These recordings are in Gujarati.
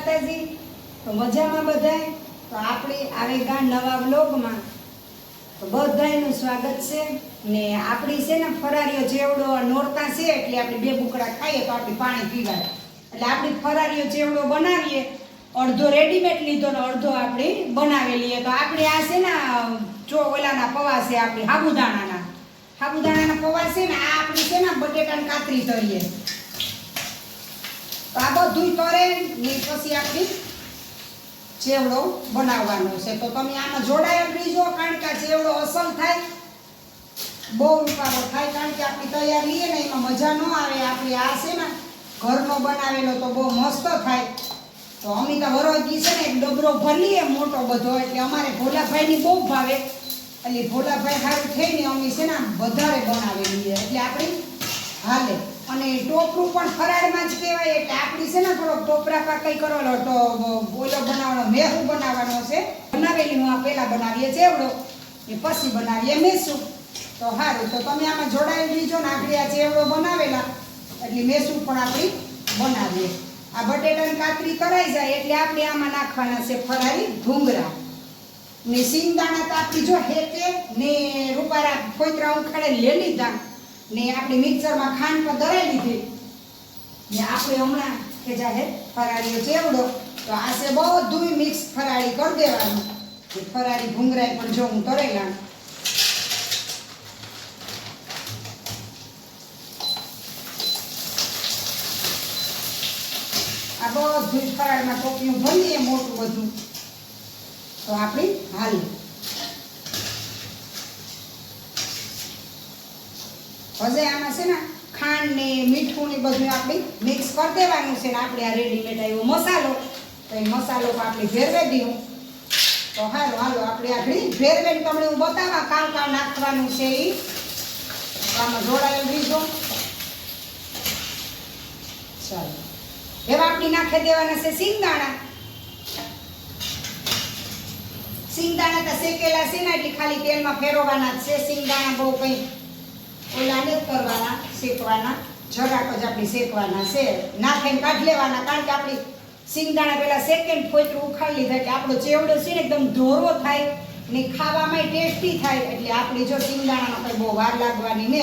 માતાજી મજામાં બધાય? તો આપણી આવેગા નવા બ્લોગમાં તો બધાનું સ્વાગત છે. ને આપણી છે ને ફરારીઓ જેવડો નોરતા છે એટલે આપણે બે બુકડા ખાઈએ તો આપણે પાણી પીવાય. એટલે આપણી ફરારીઓ જેવડો બનાવીએ, અડધો રેડીમેડ લીધો ને અડધો આપણે બનાવેલીએ તો આપણે આ છે ને, જો ઓલાના પવા છે, આપણી સાબુદાણાના સાબુદાણાના પવા છે ને, આ આપણે છે ને બટેટાની કાતરી તરીએ આ બધું તરે ને પછી આપણી ચેવડો બનાવવાનો છે. તો તમે આમાં જોડાયેલ રહીજો, કારણ કે આ ચેવડો અસલ થાય, બહુ રૂપારો થાય, કારણ કે આપણી તૈયારી ને એમાં મજા ન આવે. આપણી આ છે ને, ઘરનો બનાવેલો તો બહુ મસ્ત થાય. તો અમિતા વરોજી છે ને, એક ડબરો ભરીએ મોટો બધો, એટલે અમારે ભોલાભાઈની બહુ ભાવે. એટલે ભોલાભાઈ સારું થઈને અમે છે ને વધારે બનાવેલી એટલે આપણી હાલે. અને ટોપરું પણ ફરાળમાં જ કહેવાય, એટલે આપણી છે ને થોડોક ટોપરા પાક કઈ કરવાનો તો ઓલો બનાવવાનો, મેહું બનાવવાનો છે. બનાવેલી હું આ પહેલા બનાવીએ ચેવડો, એ પછી બનાવીએ મેસું તો સારું તો તમે આમાં જોડાઈ લીજો ને આપણે આ ચેવડો બનાવેલા. એટલે મેસું પણ આપણી બનાવીએ. આ બટેટાની કાતરી કરાઈ જાય, એટલે આપણે આમાં નાખવાના છે ફરાળી ભૂંગળા ને સિંગદાણા તો આપણી જો હેતે ને રૂપારા કોઈતરા ઉખાડે લેલી લીધા ને આપણે મિક્સરમાં ખાંડ પણ દરાઈ લીધી. ને આપણે હમણાં કે જાહે ફરાળીઓ ચેવડો, તો આ છે બધું મિક્સ ફરાળી કરી દેવાનું. ફરાળી ભૂંગરાઈ પણ જો હું તરેલા આ બધું ફરાળમાં ટોપિયું ભરીએ મોટું બધું. તો આપણી હાલી. હવે આમાં છે ને ખાંડ ને મીઠું ને બધું આપણે મિક્સ કરી દેવાનું છે ને આપણે આ રેડીમેડ આવ્યો મસાલો. તો એ મસાલો આપણે ભેરવે દઉં તો હાલો હાલો, આપણે આગળ ભેરવે તમને હું બતાવવા કામ કામ નાખવાનું છે એ આમાં જોડાયેલ રીજો ચાલો. એવા આપણે નાખી દેવાના છે સિંગદાણા સિંગદાણા તો શેકેલા છે ને, એટલે ખાલી તેલમાં ફેરવવાના છે. સિંગદાણા બહુ કંઈ ઓલા નથી કરવાના શેકવાના, જરાક જ આપણે શેકવાના છે. નાખીને કાઢી લેવાના, કારણ કે આપણી સિંગદાણા પેલા સેકન્ડ ફોતરું ઉખાડી લીધા એટલે આપણો ચેવડો છે ને એકદમ ધોરો થાય ને ખાવામાં ટેસ્ટી થાય. એટલે આપણી જો સિંગદાણામાં કંઈ બહુ વાર લાગવાની ને,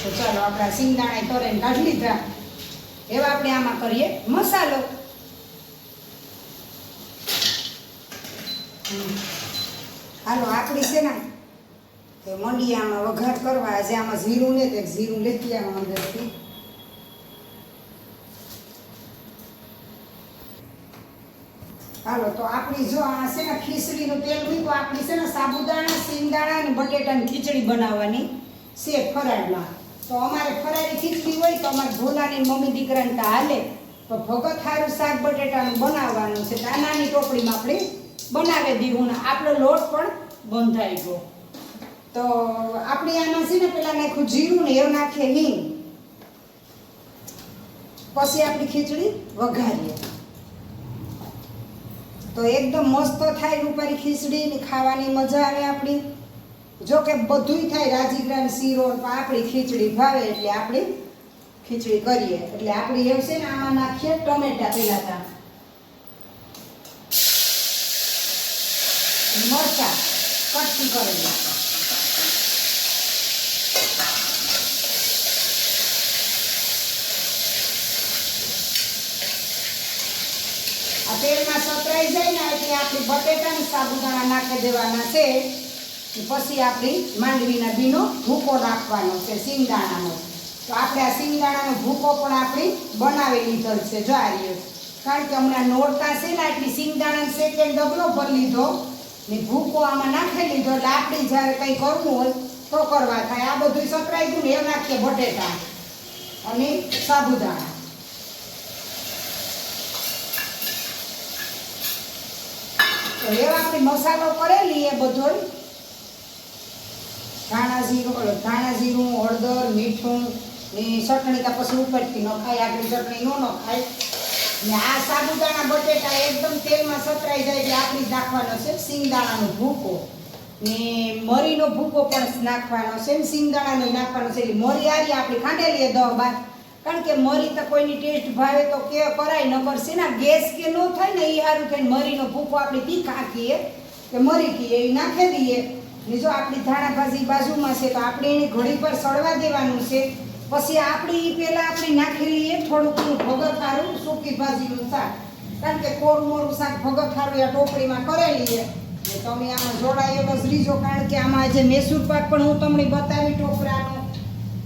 તો ચાલો આપણા સિંગદાણા તોરેને કાઢી લીધા. એવા આપણે આમાં કરીએ મસાલો. હાલો આપણી છે ને તો મંડી આમાં વઘાર કરવા, આજે આમાં જીરું ને તો ઝીરું લેતી આમાં અંદરથી. હાલો, તો આપણી જો આ છે ને ખીચડીનું તેલ મૂક્યું, આપણી છે ને સાબુદાણા સિંગદાણા અને બટેટાની ખીચડી બનાવવાની છે ફરાળમાં. તો અમારે ફરાળી ખીચડી હોય તો અમારે ભોલાની મમ્મી દીકરાને તો હાલે. તો ભગત હારું શાક બટેટાનું બનાવવાનું છે. તો આ નાની ટોપડીમાં આપણે બનાવી દીધું ને આપણો લોટ પણ બંધાઈ ગયો. તો આપણે આમાં છે ને પેલા નાખ્યું જીરું ને એવું નાખીએ હિંગ. પછી આપણી ખીચડી વઘારીએ. તો એકદમ મસ્ત થાય રૂપારી ખીચડી ને ખાવાની મજા આવે આપણી. જો કે બધુંય થાય રાજીગ્રામ શીરો પણ આપણી ખીચડી ભાવે એટલે આપણી ખીચડી કરીએ. એટલે આપણી એવું છે ને આમાં નાખીએ ટમેટા પેલા તા. મરચા કટકી કરી આ તેલમાં સતરાઈ જાય ને એટલે આપણે બટેટાની સાબુદાણા નાખી દેવાના છે. પછી આપણી માંડવીના બીનો ભૂકો નાખવાનો છે સિંગદાણાનો તો આપણે આ સિંગદાણાનો ભૂકો પણ આપણી બનાવી લીધો છે, જો આ કારણ કે હમણાં નોરતા છે ને આટલી સિંગદાણા સેકન્ડ ડબલો ભરી લીધો. ને ભૂકો આમાં નાખી લીધો એટલે આપણે જ્યારે કંઈ કરવું હોય તો કરવા થાય. આ બધું સતરાઈ ગયું ને એ નાખીએ બટેટા અને સાબુદાણા. તો એવા આપણે મસાલો કરેલી એ બધો ધાણા જીરું ધાણા જીરું હળદર, મીઠું ને ચટણી તો પછી ઉપરથી ન ખાય આપણી ચટણી ન ખાય. ને આ સાબુદાણા બટેટા એકદમ તેલમાં સતરાઈ જાય એટલે આપણી નાખવાનો છે સિંગદાણાનો ભૂકો. ને મરીનો ભૂકો પણ નાખવાનો છે સિંગદાણાનો નાખવાનો છે, એટલે મરી આવી આપણે ખાંડેલી દહ બાર. કારણ કે મરી તો કોઈની ટેસ્ટ ભાવે તો કે કરાય ન કરશે ને ગેસ કે ન થાય ને એ સારું થાય મરીનો ભૂકો આપણે તીખા કીએ કે મરી કીએ એ નાખી દઈએ. ને જો આપણી ધાણા ભાજી બાજુમાં છે તો આપણે એને ઘડી પર સળવા દેવાનું છે. પછી આપણી પહેલાં આપણે નાખી લઈએ, થોડુંક ભગત સૂકી ભાજીનું શાક. કારણ કે કોરું મોરું શાક ભગતખારું આ ટોપડીમાં કરેલી છે તમે આમાં જોડાયેલો જ રીજો, કારણ કે આમાં જે મેસૂર પાક પણ હું તમને બતાવી ટોપરાનો.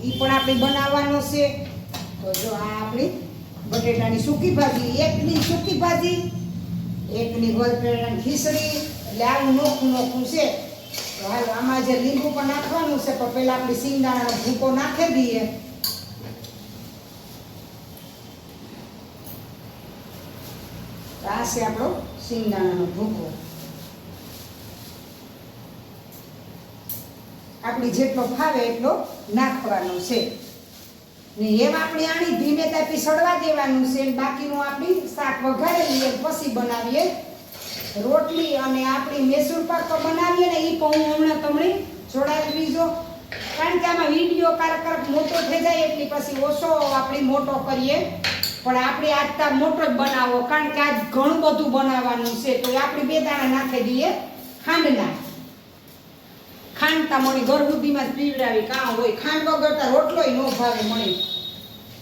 એ પણ આપણે બનાવવાનો છે. તો જો આ આપણી બટેટાની સૂકી ભાજી, એકની સૂકી ભાજી, એકની બટેટાની ખીચડી, એટલે આવું નોખું નોખું છે. તો હાલ આમાં જે લીંબુ પણ નાખવાનું છે, પણ પહેલાં આપણે સિંગદાણાનો ભૂકો નાખી દઈએ. આ છે આપણો સિંગદાણાનો ભૂકો. આપણી જેટલો ફાવે એટલો નાખવાનો છે. ને એમ આપણે આની ધીમે તાપી સડવા દેવાનું છે બાકીનું આપણી શાક વઘારેલી લઈએ પછી બનાવીએ રોટલી અને આપણી મેસૂર પાક તો બનાવીએ ને એ પણ હું હમણાં તમને જોડાવી લીધો કારણ કે આમાં વીડિયો કારક મોટો થઈ જાય એટલે પછી ઓછો આપણે મોટો કરીએ. પણ આપણે આજ તા મોટો જ બનાવો, કારણ કે આજ ઘણું બધું બનાવવાનું છે. તો આપણે બે દાણા નાખી દઈએ. ખાંડના ખાંડ તા મણી ગરબુદ્ધીમાં જ પીવડાવી, કાં હોય. ખાંડ વગર તા ન ભાવે મણી.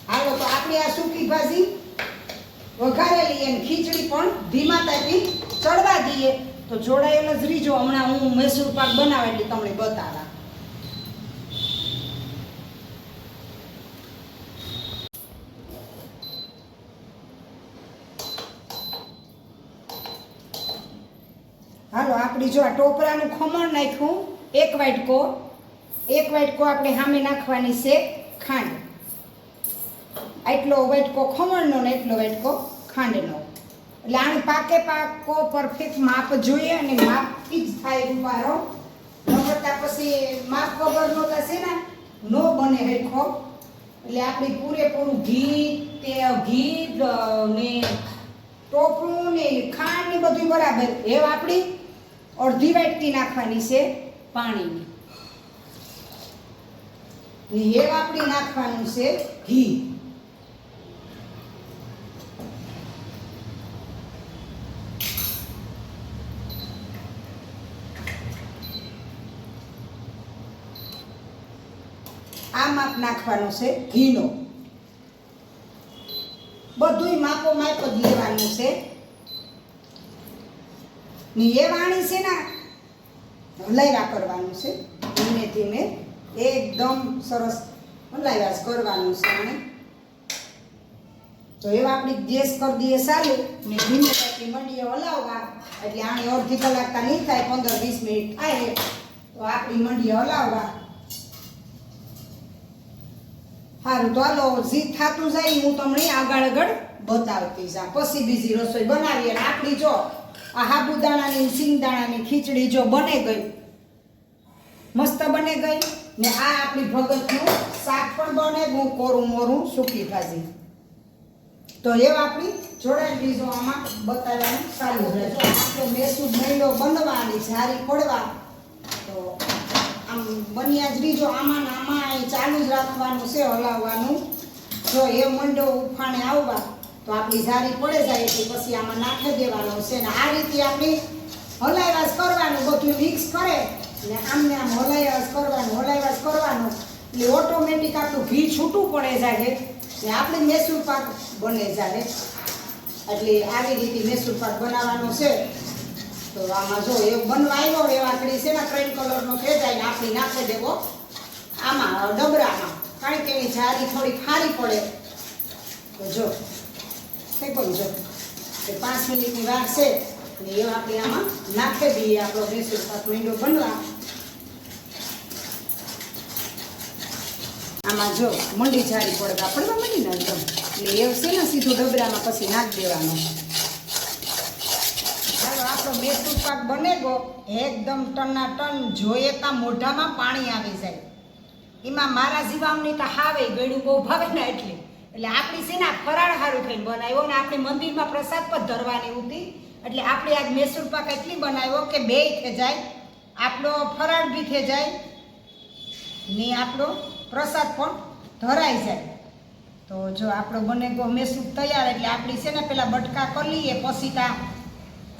હાલો, તો આપણે આ સૂકી ભાજી વઘારેલી અને ખીચડી પણ ધીમા તાપી ચડવા દઈએ. તો જોડાયેલ જ રીજો. હમણાં હું મૈસૂર પાક બનાવે એટલે તમને બતાવા. હાલો, આપણી જો આ ટોપરાનું ખમણ નાખ્યું. એક વાટકો એક વાટકો આપણે સામે નાખવાની છે ખાંડ. આટલો વાટકો ખમણનો ને એટલો વાટકો ખાંડનો. એટલે આને પાકે પાકો પરફેક્ટ માપ જોઈએ અને માપથી જ થાય ઉભારો નવતા પછી માપ વગરનો થશે ને, નો બને હરખો એટલે આપણી પૂરેપૂરું ઘી તે ઘી ને ટોપરું ને ખાંડ ને બધું બરાબર. એ આપણી અડધી વાટકી નાખવાની છે. પાણીની. ને એ વાપરી નાખવાનું છે ઘી. આ માપ નાખવાનો છે ઘીનો. બધુંય માપો માપ જ લેવાનું છે. ને એ વાણી છે ને હલાવ્યા કરવાનું છે. ધીમે ધીમે એકદમ સરસ હલાવ્યા જ કરવાનું છે અને તો એવા આપણી ગેસ કરી દઈએ સારું ને ધીમે પછી મંડીએ હલાવવા. એટલે આને અડધી કલાક તા નહીં થાય, પંદર વીસ મિનિટ થાય તો આપણી મંડીએ હલાવવા. સારું તો હાલો જીત થતું જાય, હું તમને આગળ આગળ બતાવતી જા. પછી બીજી રસોઈ બનાવીએ અને આપણી જો. આ સાબુદાણાની સિંગદાણાની ખીચડી જો બને ગઈ. મસ્ત બને ગઈ. ને આ આપણી ભગતનું શાક પણ બને. હું કોરું મોરું સૂકી ભાજી. તો એ આપણી જોડાઈ બીજો આમાં બતાવવાનું ચાલુ રહે જો આપણો મેસૂર મહિલો બનવાની જારી પડવા. તો આમ બન્યા જ બીજો આમાં આમાં ચાલુ જ રાખવાનું છે, હલાવવાનું. જો એ મંડો ઉફાણે આવવા. તો આપણી જારી પડે જાય એટલે પછી આમાં નાખી દેવાનો છે. ને આ રીતે આપણી હલાવ્યા કરવાનું, બધું મિક્સ કરે ને આમને આમ હલાવ્યા કરવાનું હલાવ્યા કરવાનું. એટલે ઓટોમેટિક આપણું ઘી છૂટું પડે જાય ને આપણે મેસૂર પાક બને જાય. એટલે આવી રીતે મેસૂર પાક બનાવવાનો છે. તો આમાં જો એ બનવા આવ્યો એ આકડી છે ને કલરનો થઈ જાય ને આપણી નાખી દેવો. આમાં, ડબરામાં. કારણ કે એની જારી થોડી ખારી પડે. તો જો થઈ પણ જો એ પાંચ મિનિટની વાર છે. ને એ આપણે આમાં નાખી દઈએ આપણો મેસૂર પાક મીંડો બનવા આમાં જો મંડી જારી પડે આપણને મળી ને એકદમ. એટલે એ છે ને સીધું ડબરામાં પછી નાખી દેવાનો. ચાલો, આપણો મેસૂર પાક બને ગો એકદમ ટનના ટન જોઈએ તા મોઢામાં પાણી આવી જાય. એમાં મારા જીવામની તો હાવે ગળ્યું, બહુ ભાવે ને એટલે. એટલે આપણી છે ને ફરાળ સારું થઈને બનાવ્યો ને આપણે મંદિરમાં પ્રસાદ પણ ધરવાની હતી. એટલે આપણે આજ મેસૂર પાક એટલી બનાવ્યો કે બે થઈ જાય, આપણો ફરાળ બી થઈ જાય ને આપણો પ્રસાદ પણ ધરાઈ જાય. તો જો આપણો બને ગો મેસૂર તૈયાર, એટલે આપણી છે ને પેલા બટકા કરી લઈએ, પછી તા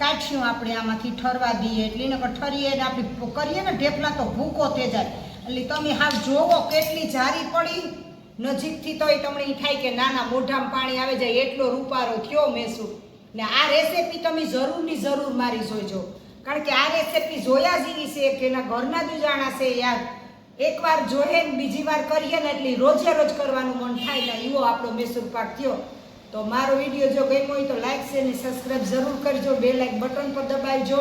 કાઢ્યું આપણે આમાંથી ઠરવા દઈએ, એટલે એને ઠરીએ ને આપણે કરીએ ને ઢેપલા તો ભૂકો થઈ જાય. એટલે તમે હાલ જોવો કેટલી જારી પડી. નજીકથી તોય તમને થાય કે નાના મોઢામાં પાણી આવે જાય, એટલો રૂપારો થયો મેસુ ને આ રેસીપી તમે જરૂરની જરૂર મારી જોજો. કારણ કે આ રેસીપી જોયા જેવી છે કે એના ઘરના જ જાણા છે યાર. એકવાર જોઈએ ને બીજી વાર કરીએ ને એટલે રોજે રોજ કરવાનું મન થાય ને એવો આપણો મેસૂર પાક થયો. તો મારો વીડિયો જો ગમ્યો હોય તો લાઈક છે ને સબસ્ક્રાઈબ જરૂર કરજો. બે લાઈક બટન પર દબાવજો.